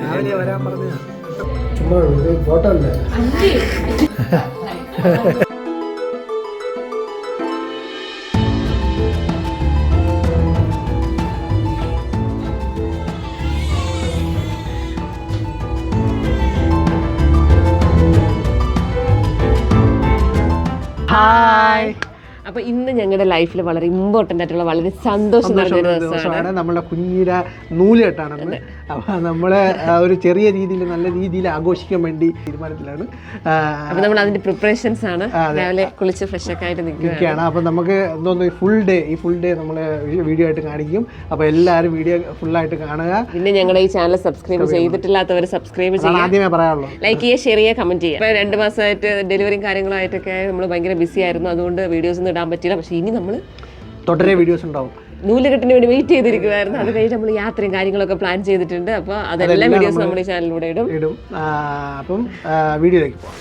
രാവിലെ വരാൻ പറഞ്ഞ ചുമ്മാ ഫോട്ടോ അല്ലേ? ഹായ് അപ്പൊ ഇന്ന് ഞങ്ങളുടെ ലൈഫിൽ വളരെ ഇമ്പോർട്ടന്റ് ആയിട്ടുള്ള വളരെ സന്തോഷം ദിവസമാണ്. നമ്മളെ കുഞ്ഞിര നൂലെട്ടാണെന്ന് അപ്പൊ നമ്മളെ ഒരു ചെറിയ രീതിയിൽ നല്ല രീതിയിൽ ആഘോഷിക്കാൻ വേണ്ടി തീരുമാനത്തിലാണ് അപ്പൊ നമ്മൾ അതിന്റെ പ്രിപ്പറേഷൻസ് ആണ്. രാവിലെ കുളിച്ച് ഫ്രഷ് ഒക്കെ ആയിട്ട് നിൽക്കുകയാണ്. അപ്പൊ നമുക്ക് എന്തോന്ന് ഫുൾ ഡേ ഈ ഫുൾ ഡേ നമ്മൾ വീഡിയോ ആയിട്ട് കാണിക്കും. അപ്പൊ എല്ലാവരും വീഡിയോ ഫുൾ ആയിട്ട് കാണുക. പിന്നെ ഞങ്ങളുടെ ഈ ചാനൽ സബ്സ്ക്രൈബ് ചെയ്തിട്ടില്ലാത്തവർ സബ്സ്ക്രൈബ് ചെയ്യാൻ ചെയ്യുക. ആദ്യമേ പറയാനുള്ളൂ ലൈക്ക് ചെയ്യുക ഷെയർ ചെയ്യുക കമന്റ് ചെയ്യുക. രണ്ട് മാസമായിട്ട് ഡെലിവറിയും കാര്യങ്ങളായിട്ടൊക്കെ നമ്മൾ ഭയങ്കര ബിസി ആയിരുന്നു. അതുകൊണ്ട് വീഡിയോസ് ഒന്നും ഇടാൻ പറ്റില്ല പക്ഷെ ഇനി നമ്മൾ തുടരെ വീഡിയോസ് ഉണ്ടാവും. നൂലുകെട്ടിന് വേണ്ടി വെയിറ്റ് ചെയ്തിരിക്കുമായിരുന്നു അത് കഴിഞ്ഞ് നമ്മൾ യാത്രയും കാര്യങ്ങളൊക്കെ പ്ലാൻ ചെയ്തിട്ടുണ്ട്. അപ്പോൾ അതെല്ലാം വീഡിയോസ് നമ്മുടെ ചാനലിലൂടെ ഇടും. ഇടും. അപ്പം വീഡിയോയിലേക്ക് പോകാം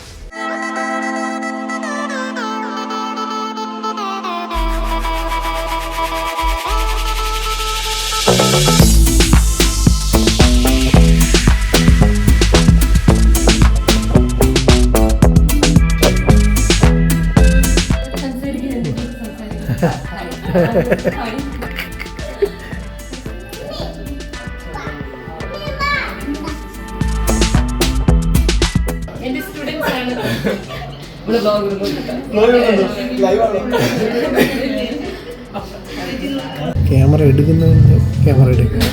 ക്യാമറ എടുക്കുന്നതിന് ക്യാമറ എടുക്കുക.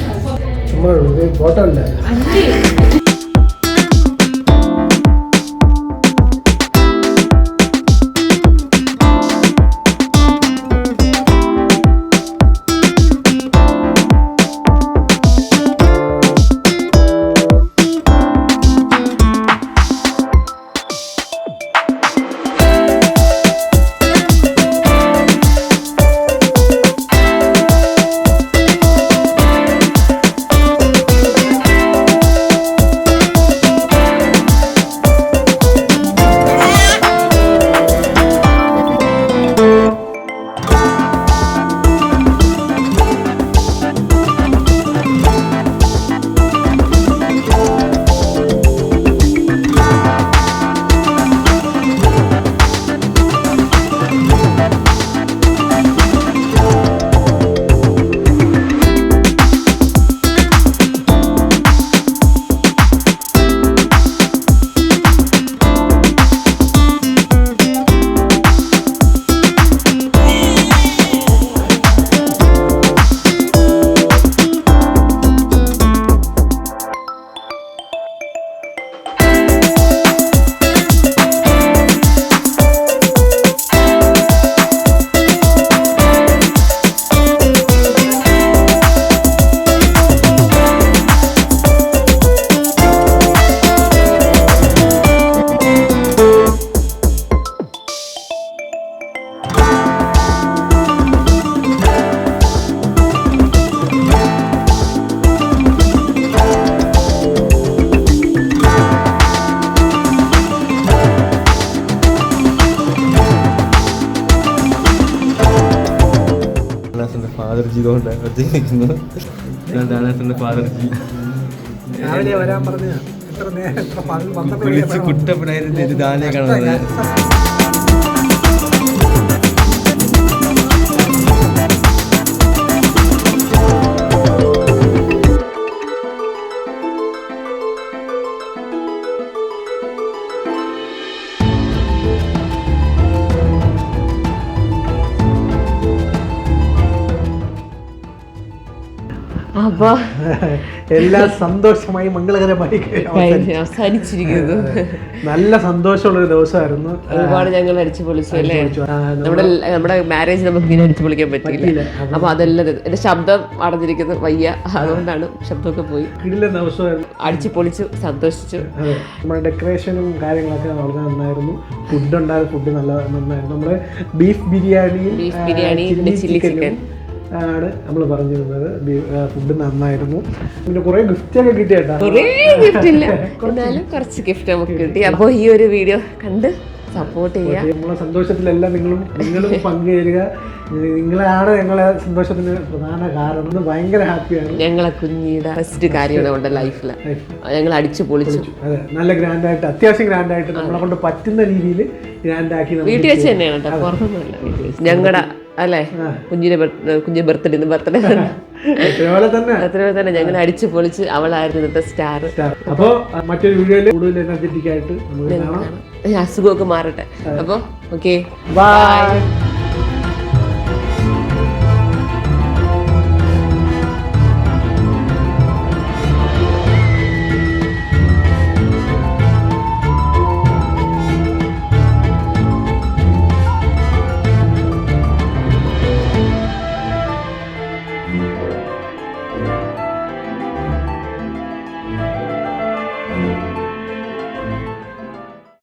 നമ്മൾ ഫോട്ടോ അല്ലേ ഡാനാസിന്റെ ഫാദർ ജി കൊണ്ട് ഒറ്റയ്ക്കുന്നു ഞാൻ ഡാനാസിന്റെ ഫാദർ ജി രാവിലെ വരാൻ പറഞ്ഞു എത്ര നേരം കുളിച്ച് കുട്ടപ്പനായിരുന്നു ഇത് ദാനെ കാണുന്നത്. അപ്പൊ. എല്ലാം സന്തോഷമായി മംഗളകരമായി അവസാനിച്ചു. അവസാനിച്ചിരിക്കുന്നു. നല്ല സന്തോഷമുള്ള ഒരു ദിവസമായിരുന്നു. ഒരുപാട് ഞങ്ങൾ അടിച്ചു പൊളിച്ചു അല്ലേ? നമ്മുടെ നമ്മുടെ മാരേജ് നമുക്ക് ഇങ്ങനെ അടിച്ചു പൊളിക്കാൻ പറ്റിയില്ല. അപ്പൊ അതെല്ലാം. എന്റെ ശബ്ദം അടഞ്ഞിരിക്കുന്നത് വയ്യ. അതുകൊണ്ടാണ് ശബ്ദമൊക്കെ പോയി. അടിച്ചു പൊളിച്ചു സന്തോഷിച്ചു. നമ്മുടെ ഡെക്കറേഷനും കാര്യങ്ങളൊക്കെ വളരെ നന്നായിരുന്നു. ഫുഡ് ഉണ്ടായ ഫുഡ് നല്ല നന്നായിരുന്നു. നമ്മുടെ beef biryani beef biryani, chilli chicken. ആണ് നമ്മൾ പറഞ്ഞിരുന്നത്. ഫുഡ് നന്നായിരുന്നു. പിന്നെ കുറെ ഗിഫ്റ്റ് ഒക്കെ ഗിഫ്റ്റ് ഇല്ല. എന്നാലും കുറച്ച് ഗിഫ്റ്റ് നമുക്ക് കിട്ടി. അപ്പോൾ ഈ ഒരു വീഡിയോ കണ്ട് സപ്പോർട്ട് ചെയ്യുക നമ്മളെ സന്തോഷത്തിലെല്ലാം നിങ്ങളും നിങ്ങളും പങ്കുചേരുക. നിങ്ങളാണ് ഞങ്ങളെ സന്തോഷത്തിന് പ്രധാന കാരണം. ഭയങ്കര ഹാപ്പിയാണ് ഞങ്ങളെ കുഞ്ഞിയുടെ ഫസ്റ്റ് കാര്യമാണ് നമ്മുടെ ലൈഫിൽ ഞങ്ങൾ അടിച്ചു പൊളിച്ചു. അതെ നല്ല ഗ്രാൻഡ് ആയിട്ട് അത്യാവശ്യം ഗ്രാൻഡായിട്ട് നമ്മളെ കൊണ്ട് പറ്റുന്ന രീതിയിൽ ഗ്രാൻഡാക്കി ആക്കി വീട്ടിൽ വെച്ച് തന്നെയാണ് കേട്ടോ പുറത്തൊന്നുമല്ല. ഞങ്ങളുടെ അല്ലേ? കുഞ്ഞിന്റെ കുഞ്ഞിന്റെ ബർത്ത്ഡേ ബർത്ത്ഡേ അത്രപോലെ തന്നെ. തന്നെ. ഞങ്ങൾ അടിച്ചു പൊളിച്ച് അവളായിരുന്നു ഇന്നത്തെ സ്റ്റാർ. അപ്പോൾ മറ്റൊരു വീഡിയോയിൽ കൂടുതൽ എനർജറ്റിക് ആയിട്ട് അസുഖമൊക്കെ മാറട്ടെ. അപ്പോൾ ഓക്കെ. ബൈ